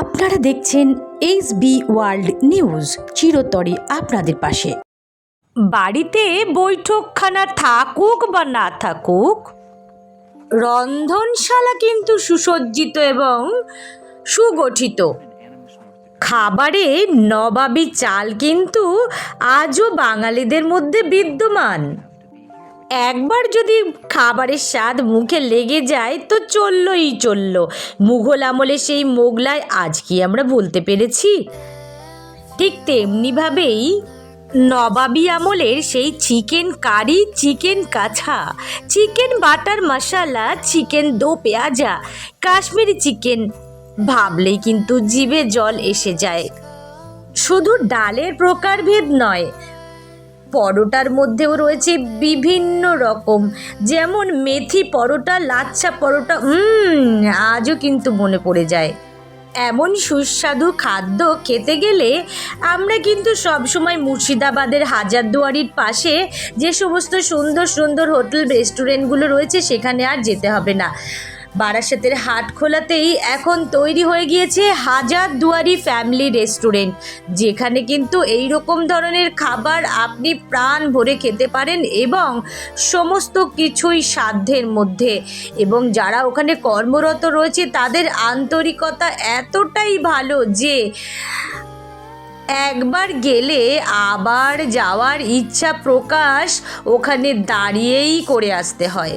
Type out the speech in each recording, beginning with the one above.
আপনারা দেখছেন H B world news চিরতরে আপনাদের পাশে। বাড়িতে বৈঠকখানা থাকুক বা না থাকুক, রন্ধনশালা কিন্তু সুসজ্জিত এবং সুগঠিত। খাবারে নবাবী চাল কিন্তু আজও বাঙালিদের মধ্যে বিদ্যমান। একবার যদি খাবারের স্বাদ মুখে লেগে যায় তো চললই চলল। মুঘল আমলে সেই মোগলাই আজ কি আমরা বলতে পেরেছি? ঠিক তেমনিভাবেই নবাবী আমলের সেই চিকেন কারি, চিকেন কাছা chicken butter masala, chicken do pyaza, Kashmiri chicken ভাবলেই কিন্তু জিভে জল এসে যায়। শুধু ডালের প্রকারভেদ নয় পরোটার মধ্যেও রয়েছে বিভিন্ন রকম। যেমন মেথি পরোটা, লাচ্ছা পরোটা আজও কিন্তু মনে পড়ে যায়। এমন সুস্বাদু খাদ্য খেতে গেলে আমরা কিন্তু সবসময় মুর্শিদাবাদের হাজারদুয়ারির পাশে যে সমস্ত সুন্দর সুন্দর হোটেল, রেস্টুরেন্টগুলো রয়েছে সেখানে আর যেতে হবে না। বারাসাতের হাট খোলাতেই এখন তৈরি হয়ে গিয়েছে হাজার দুয়ারি ফ্যামিলি রেস্টুরেন্ট যেখানে কিন্তু এই রকম ধরনের খাবার আপনি প্রাণ ভরে খেতে পারেন এবং সমস্ত কিছুই সাধ্যের মধ্যে। এবং যারা ওখানে কর্মরত রয়েছে, তাদের আন্তরিকতা এতটাই ভালো যে একবার গেলে আবার যাওয়ার ইচ্ছা প্রকাশ ওখানে দাঁড়িয়েই করে আসতে হয়।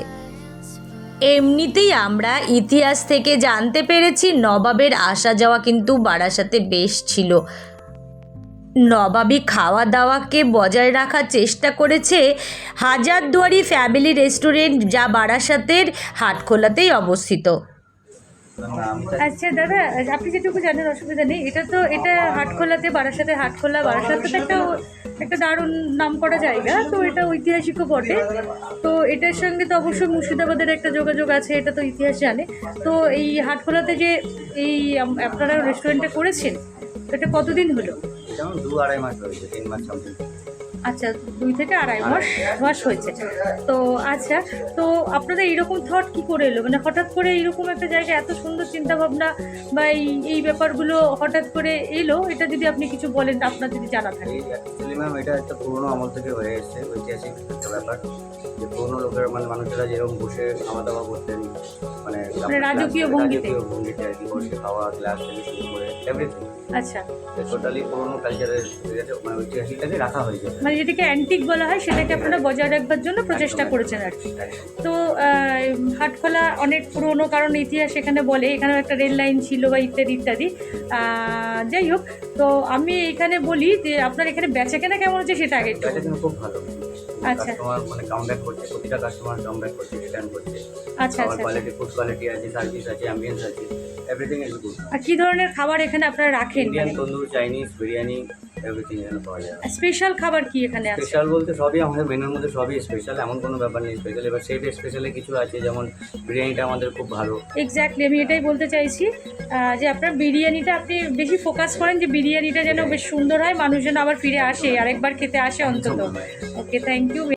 এমনিতেই আমরা ইতিহাস থেকে জানতে পেরেছি, নবাবের আসা যাওয়া কিন্তু বারাসাতে বেশ ছিল। নবাবী খাওয়া দাওয়াকে বজায় রাখার চেষ্টা করেছে হাজারদুয়ারি ফ্যামিলি রেস্টুরেন্ট যা বারাসাতের হাটখোলাতেই অবস্থিত। আচ্ছা দাদা, আপনি যেটুকু জানেন, অসুবিধা নেই। এটা তো, এটা হাটখোলাতে, বারাসাতে হাটখোলা, বারাসাত একটা একটা দারুণ নাম করা জায়গা, তো এটা ঐতিহাসিকও বটে। তো এটার সঙ্গে তো অবশ্যই মুর্শিদাবাদের একটা যোগাযোগ আছে, এটা তো ইতিহাস জানে। তো এই হাটখোলাতে যে এই আপনারা রেস্টুরেন্টটা করেছেন, এটা কতদিন হলো? দু আড়াই মাস হয়েছে, তিন মাস আচ্ছা দুই থেকে আড়াই মাস মাস হয়েছে। তো আচ্ছা তো আপনাদের এইরকম থট কি করে এলো? মানে হঠাৎ করে এইরকম একটা জায়গায় এত সুন্দর চিন্তা ভাবনা বা এই এই ব্যাপারগুলো হঠাৎ করে এলো? এটা যদি আপনি কিছু বলেন আপনার যদি জানা থাকে। অ্যাকচুয়ালি ম্যাম এটা একটা পুরোনো আমল থেকে হয়ে এসেছে ঐতিহাসিক একটা ব্যাপার। যে পুরোনো লোকের মানে মানুষেরা যেরকম বসে খাওয়া দাওয়া করতেন মানে মানে রাজকীয় ভঙ্গিতে। ভঙ্গিতে আর কি বসে খাওয়া গ্লাস থেকে শুরু করে এভরিথিং আচ্ছা। টোটালি পুরোনো কালচারের মানে ঐতিহাসিকটাকে রাখা হয়েছে মানে যেটাকে অ্যান্টিক বলা হয় সেটাকে আপনারা বজায় রাখবার জন্য প্রচেষ্টা করেছেন আর কি। তো হাটখোলা অনেক পুরনো কারণ ইতিহাস এখানে বলে এখানেও একটা রেল লাইন ছিল বা ইত্যাদি ইত্যাদি। যাই হোক তো আমি এখানে বলি যে আপনার এখানে বেচা কেনা কেমন হচ্ছে সেটা আগে একটু খুব ভালো। আচ্ছা। কাস্টমার মানে কাম করছে প্রতিটা কাস্টমার কাম করছে রিটার্ন করছে। আচ্ছা আচ্ছা কোয়ালিটি ফুড কোয়ালিটি আছে সার্ভিস আছে অ্যাম্বিয়েন্স আছে এভরিথিং ইজ গুড আর কি ধরনের খাবার এখানে আপনারা রাখেন? Indian tandoor Chinese biryani everything এখানে পাওয়া যায় স্পেশাল খাবার কি এখানে আছে? স্পেশাল বলতে সবই আমাদের মেনুর মধ্যে সবই স্পেশাল এমন কোনো ব্যাপার নেই স্পেশাল এবার সেই স্পেশালে কিছু আছে যেমন বিরিয়ানিটা আমাদের খুব ভালো। এক্স্যাক্টলি আমি এটাই বলতে চাইছি যে আপনার বিরিয়ানিটা আপনি বেশি ফোকাস করেন যে বিরিয়ানিটা যেন বেশ সুন্দর হয় মানুষজন যেন আবার ফিরে আসে আরেকবার খেতে আসে অন্তত। Okay thank you